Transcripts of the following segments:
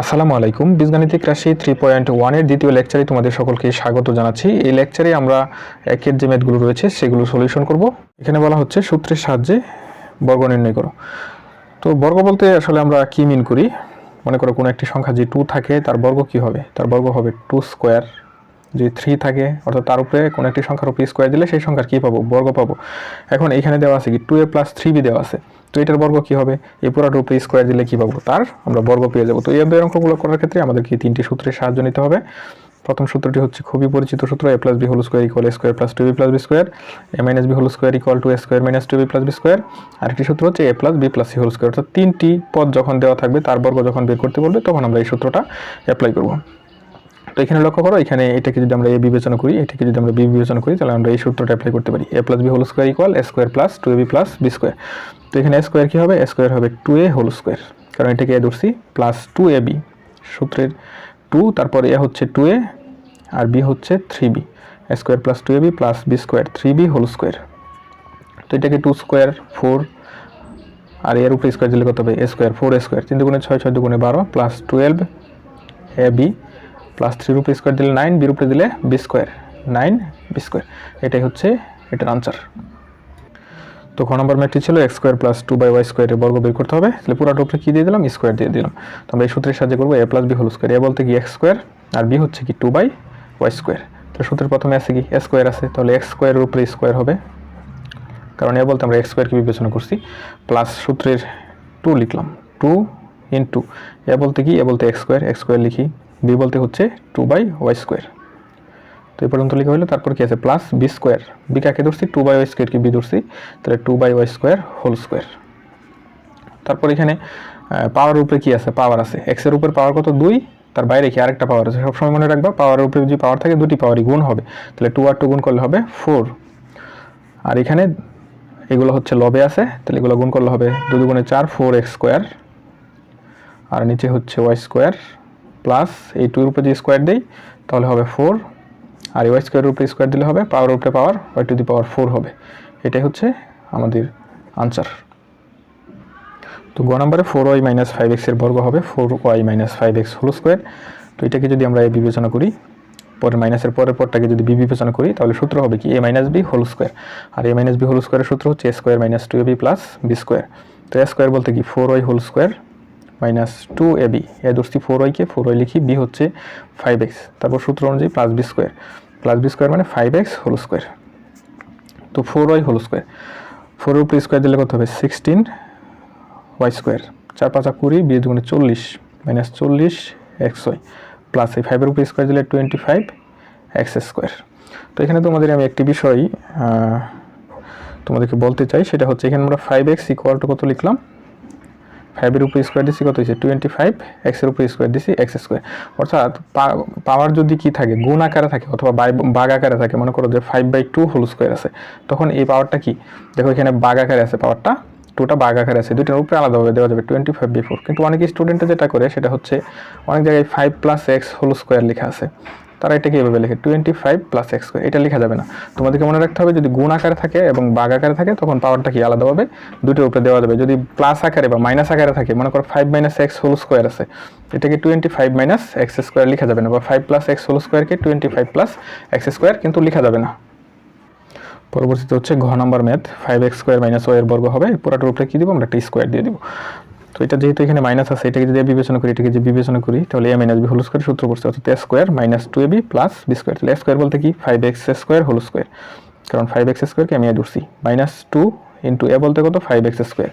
আসসালামু আলাইকুম। বীজগাণিতিক রাশি থ্রি পয়েন্ট ওয়ানের দ্বিতীয় লেকচারে তোমাদের সকলকে স্বাগত জানাচ্ছি। এই লেকচারে আমরা একের যে ম্যাথগুলো রয়েছে সেগুলো সলিউশন করব। এখানে বলা হচ্ছে সূত্রের সাহায্যে বর্গ নির্ণয় করো। তো বর্গ বলতে আসলে আমরা কী মিন করি? মনে করো কোনো একটি সংখ্যা যে টু থাকে, তার বর্গ কি হবে? তার বর্গ হবে টু স্কোয়ার যে থ্রি থাকে, অর্থাৎ তার উপরে কোনো একটি সংখ্যার উপরে স্কোয়ার দিলে সেই সংখ্যার কী পাবো? বর্গ পাবো। এখন এখানে দেওয়া আছে কি two A plus three B দেওয়া আছে। তো এটার বর্গ কী হবে? এই পুরাটা উপরে স্কোয়ার দিলে কী পাবো? তার আমরা বর্গ পেয়ে যাব। তো এই অধ্যায়ের অঙ্কগুলো করার ক্ষেত্রে আমাদেরকে তিনটি সূত্রের সাহায্য নিতে হবে? প্রথম সূত্রটি হচ্ছে খুবই পরিচিত সূত্র A plus B whole square equal A square plus two B plus B square A minus B whole square equal two A square minus two B plus B square আরেকটি সূত্র হচ্ছে A plus B plus C whole square অর্থাৎ তিনটি পদ যখন দেওয়া থাকবে, তার বর্গ যখন বের করতে বলবে, তখন আমরা এই সূত্রটা অ্যাপ্লাই করব। তো এখানে লক্ষ্য করো, এখানে এটাকে যদি আমরা এ বিবেচনা করি, এটাকে যদি আমরা বি বিবেচনা করি, তাহলে আমরা এই সূত্রটা অ্যাপ্লাই করতে পারি। A plus B whole square equal A square plus two A B plus B square তো এখানে স্কোয়ার কী হবে? স্কোয়ার হবে টু এ হোল স্কোয়ার কারণ এটাকে এ ধরছি প্লাস টু এ বি সূত্রের টু তারপর এ হচ্ছে টু এ আর বি হচ্ছে three B square plus two A B plus B square three B whole square তো এটাকে টু স্কোয়ার ফোর আর এর উপরে স্কোয়ার দিলে কত হবে? A square four A square তিন দুগুণে ছয় ছয় দুগুণে বারো plus twelve A B plus থ্রির উপরে স্কোয়ার দিলে নাইন বির উপরে দিলে B square nine B square এটাই হচ্ছে এটার আনসার তো খ নম্বর ম্যাথটি ছিল? X square plus two by Y স্কোয়ারের বর্গ বের করতে হবে। তাহলে পুরোটা উপরে কী দিয়ে দিলাম? স্কোয়ার দিয়ে দিলাম। তো আমরা এই সূত্রের সাহায্যে করব A plus B whole square A বলতে কি এক্স স্কোয়ার আর বি হচ্ছে কি টু বাই ওয়াই স্কোয়ার তো সূত্রের প্রথমে আছে কি? স্কোয়ার আছে। তাহলে এক্স স্কোয়ারের উপরে স্কোয়ার হবে। কারণ এ বলতে আমরা এক্স স্কোয়ারকে বিবেচনা করছি। প্লাস সূত্রের টু লিখলাম। টু ইন্টু এ বলতে কি? এ বলতে এক্স স্কোয়ার এক্স স্কোয়ার লিখি। বি বলতে হচ্ছে টু বাই ওয়াই স্কোয়ার তো এই পর্যন্ত লেখা হলো তারপর কি আছে? প্লাস বি স্কোয়ার বি কাকে ধরছি? টু বাই ওয়াই স্কোয়ার কি বি ধরছি। তাহলে two by Y square whole square তারপর এখানে পাওয়ার উপরে কি আছে? পাওয়ার আছে। এক্সের উপর পাওয়ার কত? দুই। তার বাইরে কি আরেকটা পাওয়ার আছে? সবসময় মনে রাখবা পাওয়ারের উপরে যদি পাওয়ার থাকে, দুটি পাওয়ারই গুণ হবে। তাহলে টু আর টু গুণ করলে হবে ফোর আর এখানে এগুলো হচ্ছে লবে আছে, তাহলে এগুলো গুণ করলে হবে দু দুগুণে চার ফোর এক্স স্কোয়ার আর নিচে হচ্ছে ওয়াই স্কোয়ার প্লাস এই টুর উপরে যদি স্কোয়ার দিই, তাহলে হবে ফোর আর ওয়াই স্কোয়ারের উপরে স্কোয়ার দিলে হবে পাওয়ার উপরে power Y to the power four হবে। এটাই হচ্ছে আমাদের আনসার তো গ নম্বরে ফোর ওয়াই মাইনাস ফাইভ এক্সের বর্গ হবে four Y minus five X whole square তো এটাকে যদি আমরা বিবেচনা করি পরে মাইনাসের পরের পরটাকে যদি বি বিবেচনা করি, তাহলে সূত্র হবে কি? A minus B whole square R A minus B whole স্কোয়ারের সূত্র হচ্ছে A square minus two A B plus B square তো এ স্কোয়ার বলতে কি? Four Y whole square minus two A B এ দোষটি ফোর ওয়াইকে ফোর ওয়াই লিখি B হচ্ছে ফাইভ এক্স তারপর সূত্র অনুযায়ী plus B square plus B square মানে ফাইভ এক্স হোল স্কোয়ার তো four Y whole square four উপরে স্কোয়ার দিলে কত হবে? সিক্সটিন ওয়াই স্কোয়ার চার পাঁচা কুড়ি, বিশ দুগুণে চল্লিশ। মাইনাস চল্লিশ এক্স ওয়াই প্লাস এই ফাইভের উপরে স্কোয়ার দিলে টোয়েন্টি ফাইভ এক্স স্কোয়ার তো এখানে তোমাদের আমি একটি বিষয় তোমাদেরকে বলতে চাই। সেটা হচ্ছে এখানে আমরা ফাইভ এক্স ইকুয়াল টু কত লিখলাম? ফাইভের উপর স্কোয়ার দিচ্ছি কত হয়েছে? টোয়েন্টি ফাইভ এক্সের উপর স্কোয়ার দিচ্ছি এক্স স্কোয়ার অর্থাৎ পাওয়ার যদি কি থাকে, গুণ আকারে থাকে অথবা বাঘ আকারে থাকে, মনে করো যে five by two whole square আছে, তখন এই পাওয়ারটা কি? দেখো এখানে বাঘ আকারে আছে পাওয়ারটা টুটা বাঘ আকারে আছে, দুইটার উপরে আলাদাভাবে দেওয়া যাবে টোয়েন্টি ফাইভ বিফোর কিন্তু অনেক স্টুডেন্টে যেটা করে সেটা হচ্ছে অনেক জায়গায় five plus X whole square লেখা আছে। তারা এটাকে এভাবে লেখে twenty five plus X square এটা লেখা যাবে না। তোমাদেরকে মনে রাখতে হবে, যদি গুণ আকারে থাকে এবং বাঘ আকারে থাকে, তখন পাওয়ারটা কি আলাদাভাবে? দুটোর উপরে দেওয়া যাবে। যদি প্লাস আকারে বা মাইনাস আকারে থাকে, মনে করো five minus X whole square আছে, এটাকে twenty five minus X square লেখা যাবে না, বা ফাইভ প্লাস এক্স হোল স্কোয়ারকে twenty five plus X square কিন্তু লেখা যাবে না। পরবর্তীতে হচ্ছে ঘ নম্বর math five X square minus ওয়ের বর্গ হবে। পুরাটার উপরে কী দিব? আমরা একটা স্কোয়ার দিয়ে দিব। তো এটা যেহেতু এখানে মাইনাস আছে, এটাকে যদি বিবেচনা করি, এটাকে যদি বিবেচনা করি, তাহলে a minus b whole square সূত্র করছে অর্থাৎ a square minus two a b plus b square তাহলে স্কোয়ার বলতে কি? Five x square whole square কারণ ফাইভ এক্স স্কোয়ারকে আমি এ ধরছি। মাইনাস টু ইন্টু এ বলতে কত? ফাইভ এক্স স্কোয়ার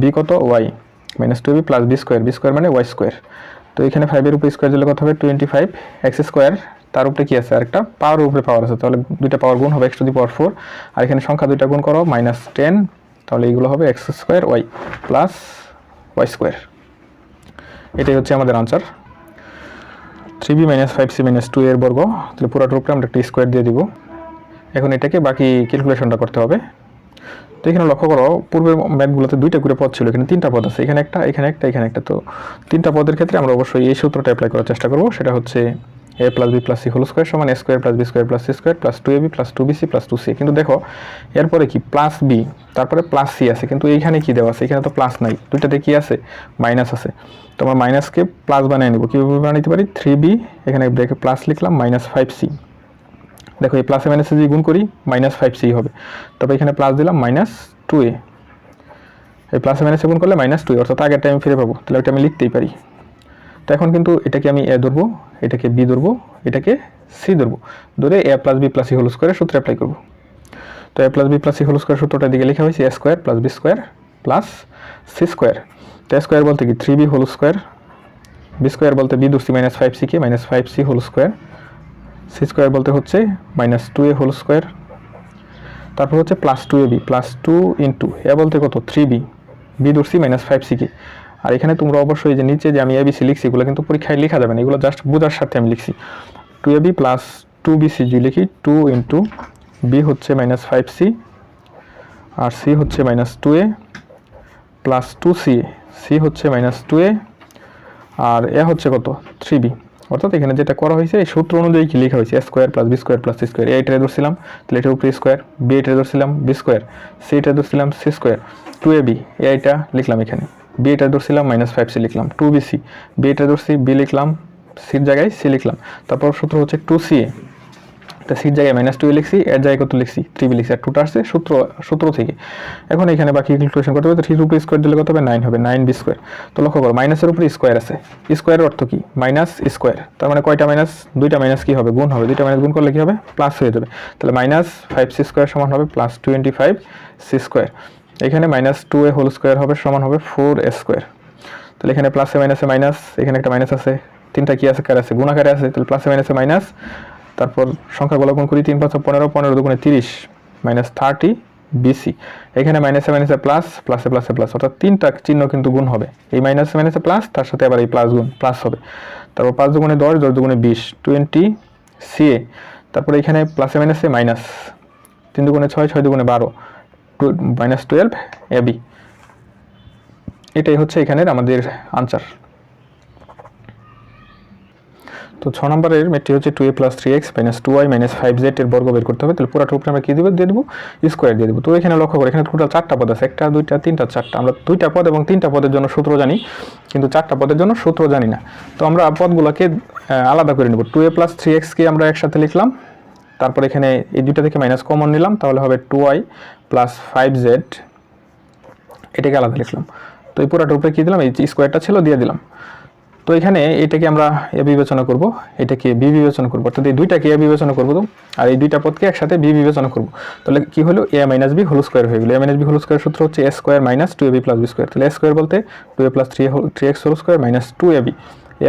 বি কত? Y minus two b plus b square b square মানে ওয়াই স্কোয়ার তো এখানে ফাইভের উপরে স্কোয়ার দিলে কত হবে? টোয়েন্টি ফাইভ এক্স স্কোয়ার তার উপরে কি আছে? আরেকটা পাওয়ার উপরে পাওয়ার আছে। তাহলে দুইটা পাওয়ার গুণ হবে x to the power four আর এখানে সংখ্যা দুইটা গুণ করো মাইনাস টেন তাহলে এইগুলো হবে x square y plus y square এটাই হচ্ছে আমাদের answer three b minus five c minus two এর বর্গ। তাহলে পুরোটার উপরে আমরা একটা স্কোয়ার দিয়ে দিব। এখন এটাকে বাকি ক্যালকুলেশনটা করতে হবে। তো এখানে লক্ষ্য করো, পূর্বের ম্যাথগুলোতে দুইটা করে পদ ছিল। এখানে তিনটা পদ আছে। এখানে একটা এখানে একটা এখানে একটা। তো তিনটা পদের ক্ষেত্রে আমরা অবশ্যই এই সূত্রটা অ্যাপ্লাই করার চেষ্টা করব। সেটা হচ্ছে a plus b plus c whole square সমান a square plus b square plus c square plus two a b plus two b c plus two c কিন্তু দেখো, এরপরে কি? প্লাস বি তারপরে প্লাস সি আছে। কিন্তু এইখানে কি দেওয়া আছে? এখানে তো প্লাস নাই। দুইটাতে কি আছে? মাইনাস আছে। তো আমরা মাইনাসকে প্লাস বানিয়ে নেব। কীভাবে বানাইতে পারি? থ্রি বি এখানে ব্রেকে প্লাস লিখলাম মাইনাস ফাইভ সি দেখো, এই প্লাসে মাইনাসে যদি গুণ করি মাইনাস ফাইভ সি হবে। তবে এখানে প্লাস দিলাম মাইনাস টু এ এই প্লাসে মাইনাসে গুণ করলে মাইনাস টু অর্থাৎ আগের টাইম ফিরে পাবো। তাহলে ওইটা আমি লিখতেই পারি। তো এখন কিন্তু এটাকে আমি এ ধরবো, এটাকে বি ধরবো, এটাকে সি ধরবো। ধরে a plus b plus c whole স্কোয়ারের সূত্র অ্যাপ্লাই করব। তো a plus b plus c whole square সূত্রটার দিকে লেখা হয়েছে a square plus b square plus c square তো স্কোয়ার বলতে কি? Three b whole square b square বলতে বি ধরছি minus five C K minus five c whole square c square বলতে হচ্ছে minus two a whole square তারপর হচ্ছে plus two a b plus two into a বলতে কত? Three B B ধরছি minus five C কে। আর এখানে তোমরা অবশ্যই যে নিচে যে আমি এবিসি লিখছি, এগুলো কিন্তু পরীক্ষায় লেখা যাবে না। এগুলো জাস্ট বোঝার সাথে আমি লিখছি। Two a b plus two b c যদি লিখি টু ইন্টু বি হচ্ছে মাইনাস ফাইভ সি আর সি হচ্ছে minus two a plus two c c হচ্ছে মাইনাস টু এ আর এ হচ্ছে কত? থ্রি বি অর্থাৎ এখানে যেটা করা হয়েছে, এই সূত্র অনুযায়ী কি লেখা হয়েছে? Square plus b square plus c square a এটারে ধরছিলাম, তাহলে এটার উপরে স্কোয়ার বি এটা ধরছিলাম বি স্কোয়ার সি এটা ধরছিলাম c square two a b এটা লিখলাম এখানে। বি এটা ধরছিলাম মাইনাস ফাইভ সি লিখলাম টু বি সি বি এটা ধরছি বি লিখলাম সির জায়গায় সি লিখলাম। তারপর সূত্র হচ্ছে টু সি এ। তা সির জায়গায় মাইনাস টু লিখছি, এর জায়গায় কত লিখছি? থ্রি বি লিখছি। আর টুটা আসছে সূত্র সূত্র থেকে। এখন এখানে বাকি ক্যালকুলেশন করতে হবে তো থ্রির উপরে স্কোয়ার দিলে কত হবে? নাইন হবে নাইন বি স্কোয়ার তো লক্ষ্য করো মাইনাসের উপরে স্কোয়ার আছে। স্কোয়ারের অর্থ কি? মাইনাস স্কোয়ার তার মানে কয়টা মাইনাস দুইটা মাইনাস কী হবে? গুণ হবে। দুইটা মাইনাস গুণ করলে কি হবে? প্লাস হয়ে যাবে। তাহলে মাইনাস ফাইভ সি স্কোয়ার সমান হবে plus twenty five c square এখানে minus two a whole square হবে, সমান হবে ফোর এ স্কোয়ার তাহলে এখানে প্লাসে মাইনাসে মাইনাস এখানে একটা মাইনাস আছে। তিনটা কি আছে? কার আছে? গুণাকারে আছে। তাহলে প্লাসে মাইনাসে মাইনাস তারপর সংখ্যাগুলো গুণ করি তিন পাঁচ পনেরো পনেরো দুগুণে তিরিশ মাইনাস থার্টি বিসি এখানে মাইনাসে মাইনাসে প্লাস প্লাসে প্লাসে প্লাস অর্থাৎ তিনটা চিহ্ন কিন্তু গুণ হবে। এই মাইনাসে মাইনাসে প্লাস তার সাথে আবার এই প্লাস গুণ প্লাস হবে। তারপর পাঁচ দুগুণে দশ দশ দুগুণে বিশ টোয়েন্টি সিএ তারপর এখানে প্লাসে মাইনাসে মাইনাস তিন দুগুণে ছয় ছয় দুগুণে বারো। মাইনাস টুয়েলভ এবি এটাই হচ্ছে এখানের আমাদের আনসার তো ছ নম্বরের মেটটি হচ্ছে two a plus three x minus two y minus five z এর বর্গ বের করতে হবে। তাহলে পুরোটা উপরে আমরা কী দেবো? দিয়ে দেবো স্কোয়ার দিয়ে দেবো। তো এখানে লক্ষ্য করে, এখানে টোটাল চারটা পদ আছে। একটা, দুইটা, তিনটা, চারটা। আমরা দুইটা পদ এবং তিনটা পদের জন্য সূত্র জানি, কিন্তু চারটা পদের জন্য সূত্র জানি না। তো আমরা পদগুলোকে আলাদা করে নেব। টু এ প্লাস থ্রি এক্সকে আমরা একসাথে লিখলাম। তারপর এখানে এই দুইটা থেকে মাইনাস কমন নিলাম, তাহলে হবে two y plus five z এটাকে আলাদা লিখলাম। তো এই পুরাটার উপরে কী দিলাম? এই স্কোয়ারটা ছিল, দিয়ে দিলাম। তো এখানে এটাকে আমরা এ বিবেচনা করব, এটাকে বি বিবেচনা করব। অর্থাৎ এই দুইটাকে এ বিবেচনা করব, তো? আর এই দুইটা পদকে একসাথে বি বিবেচনা করব। তাহলে কি হলো? A minus b whole square হয়ে গেলো। A minus b whole square সূত্র হচ্ছে a square minus two a b plus b square তাহলে এ স্কোয়ার বলতে two a plus three three x whole square minus two a b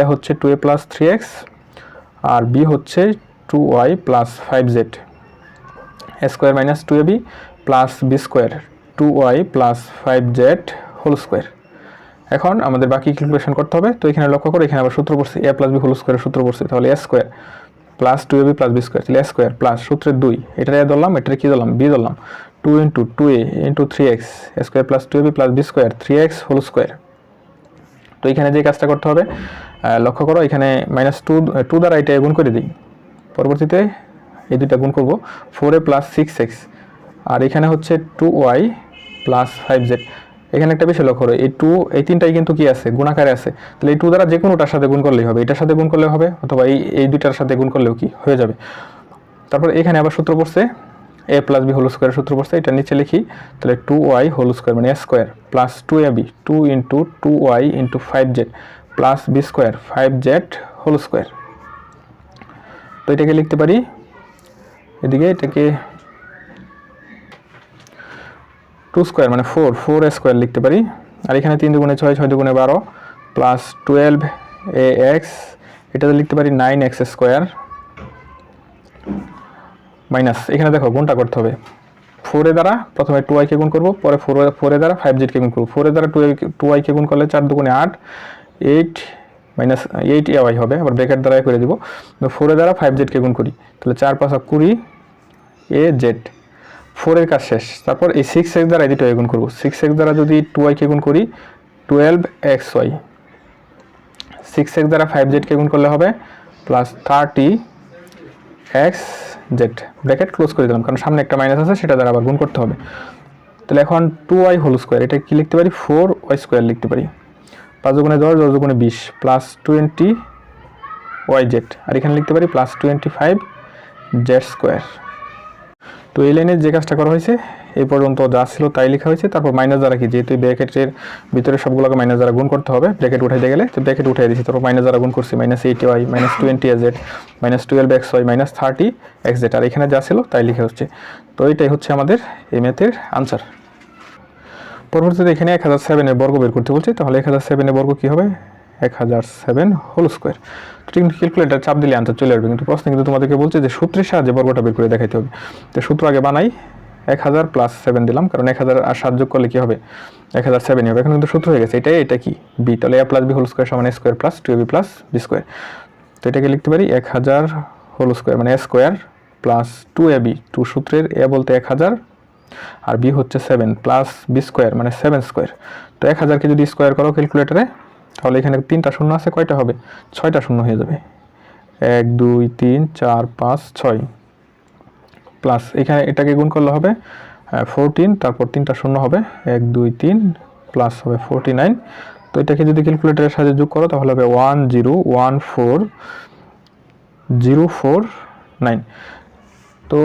a হচ্ছে two a plus three x R B হচ্ছে two y plus five z square minus two a b plus b square two y plus five z whole square এখন আমাদের বাকি calculation করতে হবে, তো এখানে লক্ষ্য করে, এখানে আবার সূত্র পড়ছে এ প্লাস বি হোল স্কোয়ারের সূত্র পড়ছে, তাহলে a square plus two a b plus b square তাহলে এ স্কোয়ার প্লাস সূত্রের দুই এটা এ ধরলাম এটা কি ধরলাম বি ধরলাম two into two a into three x square plus two a b plus b square three x whole square তো এখানে যে কাজটা করতে হবে লক্ষ্য করো, এখানে মাইনাস টু টু দ্বারা এটা গুণ করে দিই। পরবর্তীতে এই দুইটা গুণ করব। Four a plus six x আর এখানে হচ্ছে two y plus five z এখানে একটা বিষয় লক্ষ্য করো, এই টু এই তিনটাই কিন্তু কি আছে? গুণাকারে আছে। তাহলে এই টু দ্বারা যে কোনোটার সাথে গুণ করলেই হবে। এটার সাথে গুণ করলে হবে, অথবা এই এই দুইটার সাথে গুণ করলেও কি হয়ে যাবে। তারপর এখানে আবার সূত্র পড়ছে a plus b whole square সূত্র পড়ছে, এটা নিচে লিখি। তাহলে টু ওয়াই হোল স্কোয়ার মানে a square plus two a b two into two y into five z plus b square five z whole square তো এটাকে লিখতে পারি? এদিকে এটাকে টু স্কোয়ার মানে ফোর ফোর স্কোয়ার লিখতে পারি। আর এখানে তিন দুগুণে ছয় ছয় দুগুণে বারো প্লাস টুয়েলভ এ এক্স এটাতে লিখতে পারি নাইন এক্স স্কোয়ার মাইনাস এখানে দেখো, গুণটা করতে হবে। ফোরে দ্বারা প্রথমে টু ওয়াইকে গুণ করব, পরে ফোর ফোরে দ্বারা ফাইভ জেডকে গুণ করব। ফোরে দ্বারা টু টু ওয়াইকে গুণ করলে চার দুগুণে আট eight minus eight a y হবে, আবার ব্রেকেট দ্বারা করে দিব। ফোরে দ্বারা ফাইভ জেডকে গুণ করি। তাহলে চার পাঁচা কুড়ি এ জেড ফোরের কাজ শেষ। তারপর এই সিক্স এক্স দ্বারা এই দুটো গুণ করব। সিক্স এক্স দ্বারা যদি টু ওয়াইকে গুণ করি twelve x y six x দ্বারা ফাইভ জেডকে গুণ করলে হবে plus thirty x z bracket close করে দিলাম, কারণ সামনে একটা মাইনাস আছে, সেটা দ্বারা আবার গুণ করতে হবে। তাহলে এখন টু ওয়াই হোল স্কোয়ার এটা কি লিখতে পারি? ফোর ওয়াই স্কোয়ার লিখতে পারি। পাঁচ গুণে দশ দশ গুণে বিশ প্লাস টোয়েন্টি ওয়াই জেড আর এখানে লিখতে পারি plus twenty five z square তো এই লাইনে যে কাজটা করা হয়েছে এই পর্যন্ত যা ছিল তাই লেখা হয়েছে। তারপর মাইনাস দ্বারা কি? যেহেতু ব্র্যাকেটের ভিতরে সবগুলোকে মাইনাস দ্বারা গুণ করতে হবে ব্র্যাকেট উঠাইতে গেলে, তো ব্র্যাকেট উঠাই দিয়েছি। তারপর মাইনাস দ্বারা গুণ করছি minus eighty y minus twenty a z minus twelve x y minus thirty x z আর এখানে যা ছিল তাই লিখে হচ্ছে। তো এইটাই হচ্ছে আমাদের এই ম্যাথের আনসার পরবর্তীতে এখানে এক হাজার সেভেনের বর্গ বের করতে বলছি, তাহলে এক হাজার সেভেনের বর্গ কী হবে? এক হাজার সেভেন হোল স্কোয়ার তো ঠিক ক্যালকুলেটার চাপ দিলে আনসার চলে আসবে, কিন্তু প্রশ্ন কিন্তু তোমাদেরকে বলছে যে সূত্রের সাহায্যে বর্গটা বের করে দেখাইতে হবে। তো সূত্র আগে বানাই, এক হাজার প্লাস সেভেন দিলাম, কারণ এক হাজার আর সাত যোগ করলে কী হবে? এক হাজার সেভেনই হবে। এখন কিন্তু সূত্র হয়ে গেছে, এটাই, এটা কি? বি তাহলে a plus b whole square সমান square plus two b plus b square তো এটাকে লিখতে পারি, এক হাজার হোল স্কোয়ার মানে a square plus two a b two সূত্রের এ বলতে এক হাজার আর বি হচ্ছে সেভেন প্লাস বি স্কোয়ার মানে সেভেন স্কোয়ার তো এক হাজারকে যদি স্কোয়ার করো ক্যালকুলেটারে তাহলে এখানে তিনটা শূন্য আছে, কয়টা হবে? ছয়টা শূন্য হয়ে যাবে। এক, দুই, তিন, চার, পাঁচ, ছয়। প্লাস এখানে এটাকে গুণ করলে হবে ফোরটিন তারপর তিনটা শূন্য হবে, এক, দুই, তিন প্লাস হবে ফোরটি নাইন তো এটাকে যদি ক্যালকুলেটারের সাথে যোগ করো, তাহলে হবে one zero one four zero four nine তো